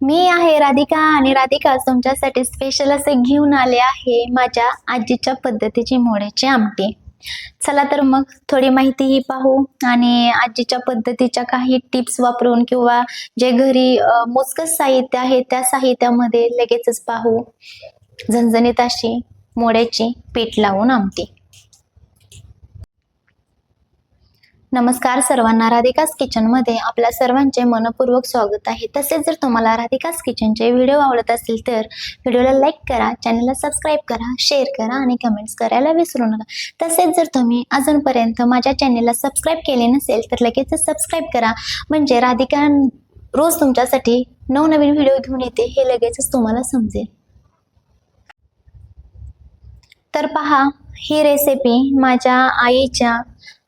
मी आहे राधिका आणि राधिका तुमच्यासाठी स्पेशल असे घेऊन आले आहे माझ्या आजीच्या पद्धतीची मोड्याची आमटी. चला तर मग थोडी माहितीही पाहू आणि आजीच्या पद्धतीच्या काही टिप्स वापरून किंवा जे घरी मोजकच मोजकंच साहित्य आहे त्या साहित्यामध्ये लगेचच पाहू. झणझणीत अशी मोड्याची पीठ लावून आमटी. नमस्कार सर्वांना राधिकास किचनमध्ये आपल्या सर्वांचे मनपूर्वक स्वागत आहे. तसेच जर तुम्हाला राधिकास किचनचे व्हिडिओ आवडत असतील तर व्हिडिओला लाईक करा चॅनलला सबस्क्राईब करा शेअर करा आणि कमेंट्स करायला विसरू नका. तसेच जर तुम्ही अजूनपर्यंत माझ्या चॅनलला सबस्क्राईब केले नसेल तर लगेच सबस्क्राईब करा. म्हणजे राधिका रोज तुमच्यासाठी नवनवीन व्हिडिओ घेऊन येते हे लगेचच तुम्हाला समजेल. तर पहा ही रेसिपी माझ्या आईच्या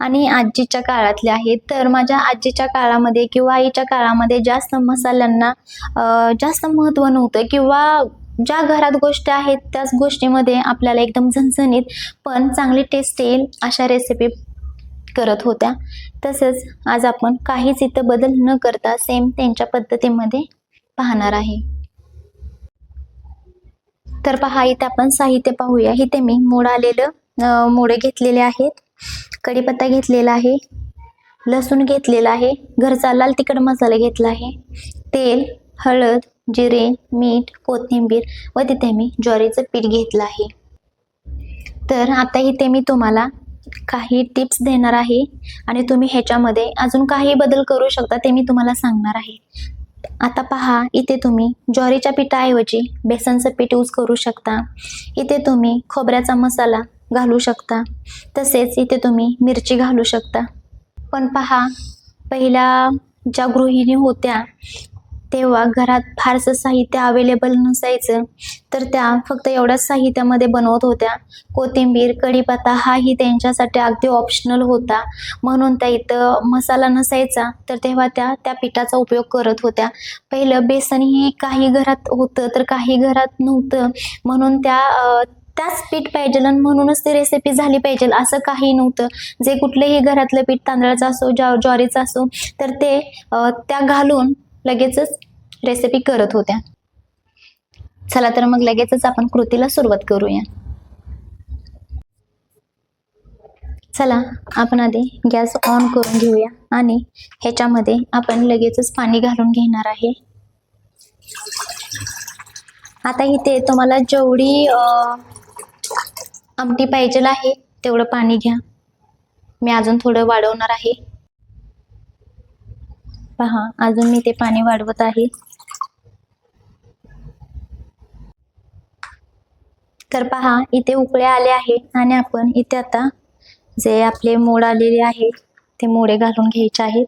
आणि आजीच्या काळातले आहेत. तर माझ्या आजीच्या काळामध्ये किंवा आईच्या काळामध्ये जास्त मसाल्यांना जास्त महत्त्व नव्हतं किंवा ज्या घरात गोष्टी आहेत त्याच गोष्टीमध्ये आपल्याला एकदम झणझणीत पण चांगली टेस्ट येईल अशा रेसिपी करत होत्या. तसंच आज आपण काहीच इथं बदल न करता सेम त्यांच्या पद्धतीमध्ये पाहणार आहे. तर पहा इथे आपण साहित्य पाहूया. इथे मी मोड आलेलं मोडे घेतलेले आहेत. कढीपत्ता घेतलेला आहे लसूण घेतलेला आहे घरचा लाल तिखट मसाला घेतला आहे तेल हळद जिरे मीठ कोथिंबीर व तिथे मी ज्वारीचं पीठ घेतलं आहे. तर आता इथे मी तुम्हाला काही टिप्स देणार आहे आणि तुम्ही ह्याच्यामध्ये अजून काही बदल करू शकता ते मी तुम्हाला सांगणार आहे. आता पहा इथे तुम्ही ज्वारीच्या पिठाऐवजी बेसनचं पीठ यूज करू शकता. इथे तुम्ही खोबऱ्याचा मसाला घालू शकता. तसेच इथे तुम्ही मिरची घालू शकता. पण पहा पहिल्या ज्या गृहिणी होत्या तेव्हा घरात फारसं साहित्य अवेलेबल नसायचं. तर त्या फक्त एवढ्याच साहित्यामध्ये बनवत होत्या. कोथिंबीर कढीपत्ता हाही त्यांच्यासाठी अगदी ऑप्शनल होता. म्हणून त्या इथं मसाला नसायचा. तर तेव्हा त्या त्या पिठाचा उपयोग करत होत्या. पहिलं बेसन ही काही घरात होतं तर काही घरात नव्हतं. म्हणून त्या त्याच पीठ पाहिजे म्हणूनच ती रेसिपी झाली पाहिजे. असं काही नव्हतं. जे कुठलंही घरातलं पीठ तांदळाचं असो ज्या ज्वारीचं असो तर ते त्या घालून लगेचच रेसिपी करत होत्या. चला तर मग लगेचच आपण कृतीला सुरुवात करूया. चला आपण आधी गॅस ऑन करून घेऊया आणि ह्याच्यामध्ये आपण लगेचच पाणी घालून घेणार आहे. आता इथे तुम्हाला जेवढी आमटी पाहिजे आहे तेवढं पाणी घ्या. मी अजून थोडं वाढवणार आहे. पहा अजून मी ते पाणी वाढवत आहे. तर पहा इथे उकळे आले आहे आणि आपण इथे आता जे आपले मोड आलेले आहे ते मोडे घालून घ्यायचे आहेत.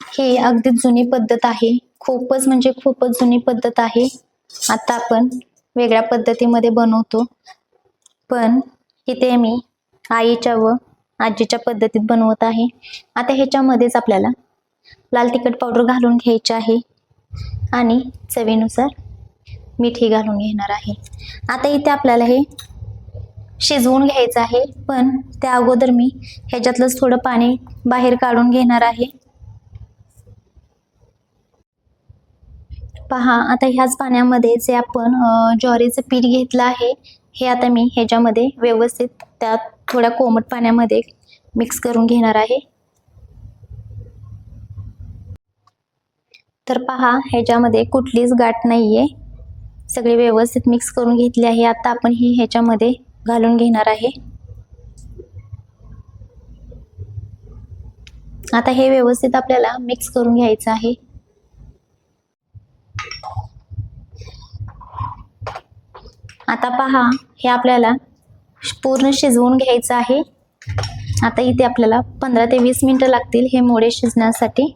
ही अगदी जुनी पद्धत आहे. खूपच म्हणजे खूपच जुनी पद्धत आहे. आता आपण वेगळ्या पद्धतीमध्ये बनवतो. पण इथे मी आईच्या व आजीच्या पद्धतीत बनवत आहे. आता ह्याच्यामध्येच आपल्याला लाल तिखट पावडर घालून घ्यायचे आहे आणि चवीनुसार मिठी घालून घेणार आहे. आता इथे आपल्याला हे शिजवून घ्यायचं आहे पण त्या अगोदर मी ह्याच्यातलंच थोडं पाणी बाहेर काढून घेणार आहे. पहा आता ह्याच पाण्यामध्ये जे आपण ज्वारीचं पीठ घेतलं आहे हे आता मी ह्याच्यामध्ये व्यवस्थित त्यात थोड्या कोमट पाण्यामध्ये मिक्स करून घेणार आहे. तर पहा ह्याच्यामध्ये कुठलीच गाठ नाही आहे सगळे व्यवस्थित मिक्स करून घेतले आहे. आता आपण ही ह्याच्यामध्ये घालून घेणार आहे. आता हे व्यवस्थित आपल्याला मिक्स करून घ्यायचं आहे. आता पहा हे आपल्याला पूर्ण शिजवून घ्यायचं आहे. आता इथे आपल्याला पंधरा ते वीस मिनिटं लागतील हे मोडे शिजण्यासाठी.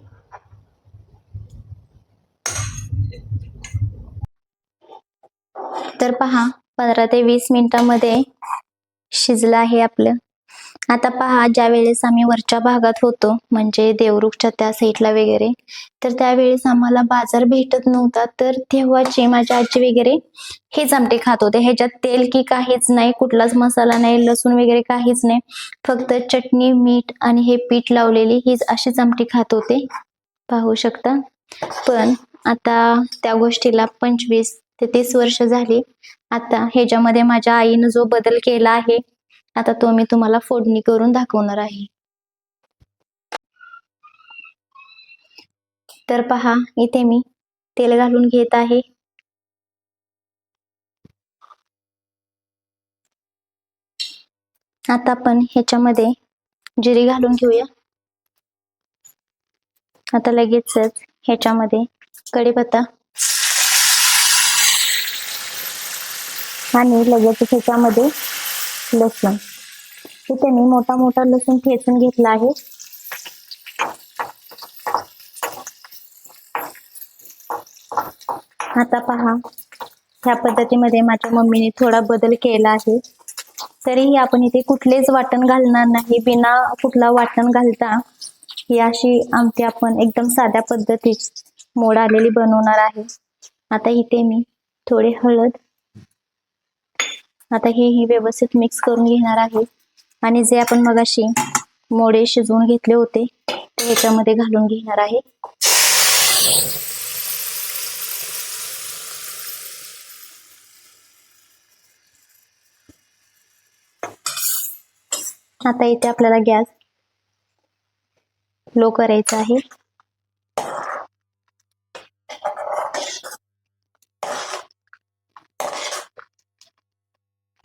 तर पहा पंधरा ते वीस मिनिटांमध्ये शिजलं आहे आपलं. आता पहा ज्या वेळेस आम्ही वरच्या भागात होतो म्हणजे देवरुखच्या त्या साईडला वगैरे तर त्यावेळेस आम्हाला बाजार भेटत नव्हता. तर तेव्हाची माझी आजी वगैरे हेच आमटे खात होते. ह्याच्यात तेल की काहीच नाही कुठलाच मसाला नाही लसूण वगैरे काहीच नाही. फक्त चटणी मीठ आणि हे पीठ लावलेली हीच अशीच आमटी खात होते. पाहू शकता? पण आता त्या गोष्टीला पंचवीस ते तीस वर्ष झाली. आता ह्याच्यामध्ये माझ्या आईनं जो बदल केला आहे आता तो मी तुम्हाला फोडणी करून दाखवणार आहे. तर पहा इथे मी तेल घालून घेत आहे. आता आपण ह्याच्यामध्ये जिरी घालून घेऊया. आता लगेचच ह्याच्यामध्ये कढीपत्ता आणि लगेच ह्याच्यामध्ये लसूण. इथे मी मोठा मोठा लसूण ठेचून घेतला आहे. आता पहा ह्या पद्धतीमध्ये माझ्या मम्मीने थोडा बदल केला आहे. तरीही आपण इथे कुठलेच वाटण घालणार नाही. बिना कुठला वाटण घालता ही अशी आमटी आपण एकदम साध्या पद्धतीत मोड आलेली बनवणार आहे. आता इथे मी थोडे हळद आता हे ही व्यवस्थित मिक्स करून घेणार आहे. आणि जे आपण मगाशी मोडे शिजवून घेतले होते ते ह्याच्यामध्ये घालून घेणार आहे. आता इथे आपल्याला गॅस लो करायचा आहे.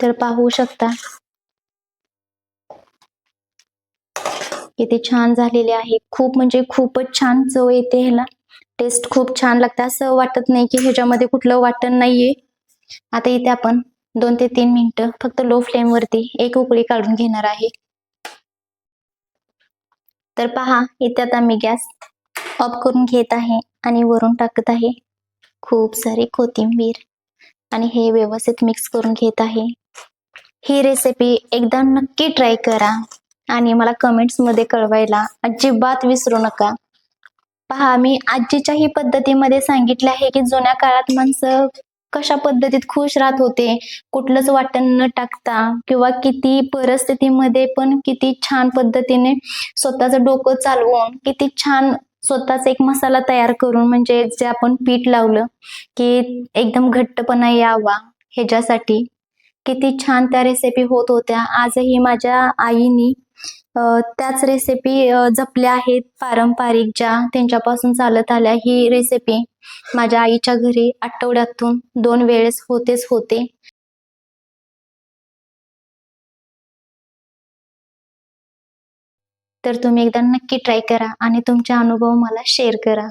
तर पाहू शकता किती छान झालेले आहे. खूप म्हणजे खूपच छान चव येते ह्याला. टेस्ट खूप छान लागते. असं वाटत नाही की ह्याच्यामध्ये कुठलं वाटण नाहीये. आता इथे आपण दोन ते तीन मिनिटं फक्त लो फ्लेम वरती एक उकळी काढून घेणार आहे. तर पहा इथे आता मी गॅस ऑफ करून घेत आहे आणि वरून टाकत आहे. खूप सारी कोथिंबीर आणि हे व्यवस्थित मिक्स करून घेत आहे. ही रेसिपी एकदा नक्की ट्राय करा. आणि मला कमेंट्समध्ये कळवायला अजिबात विसरू नका. पहा मी आजीच्याही पद्धतीमध्ये सांगितले आहे की जुन्या काळात माणसं कशा पद्धतीत खुश राहत होते कुठलंच वाटण न टाकता किंवा किती परिस्थितीमध्ये पण किती छान पद्धतीने स्वतःचं डोकं चालवून किती छान स्वतःच एक मसाला तयार करून म्हणजे जे आपण पीठ लावलं की एकदम घट्टपणा यावा ह्याच्यासाठी. किती छान त्या रेसिपी होत होत्या. आजही माझ्या आईनी त्याच रेसिपी जपल्या आहेत पारंपरिक ज्या त्यांच्यापासून चालत आल्या ही रेसिपी माझ्या आईच्या घरी आठवड्यातून दोन वेळेस होतेच होते. तर तुम्ही एकदा नक्की ट्राय करा आणि तुमचे अनुभव मला शेअर करा.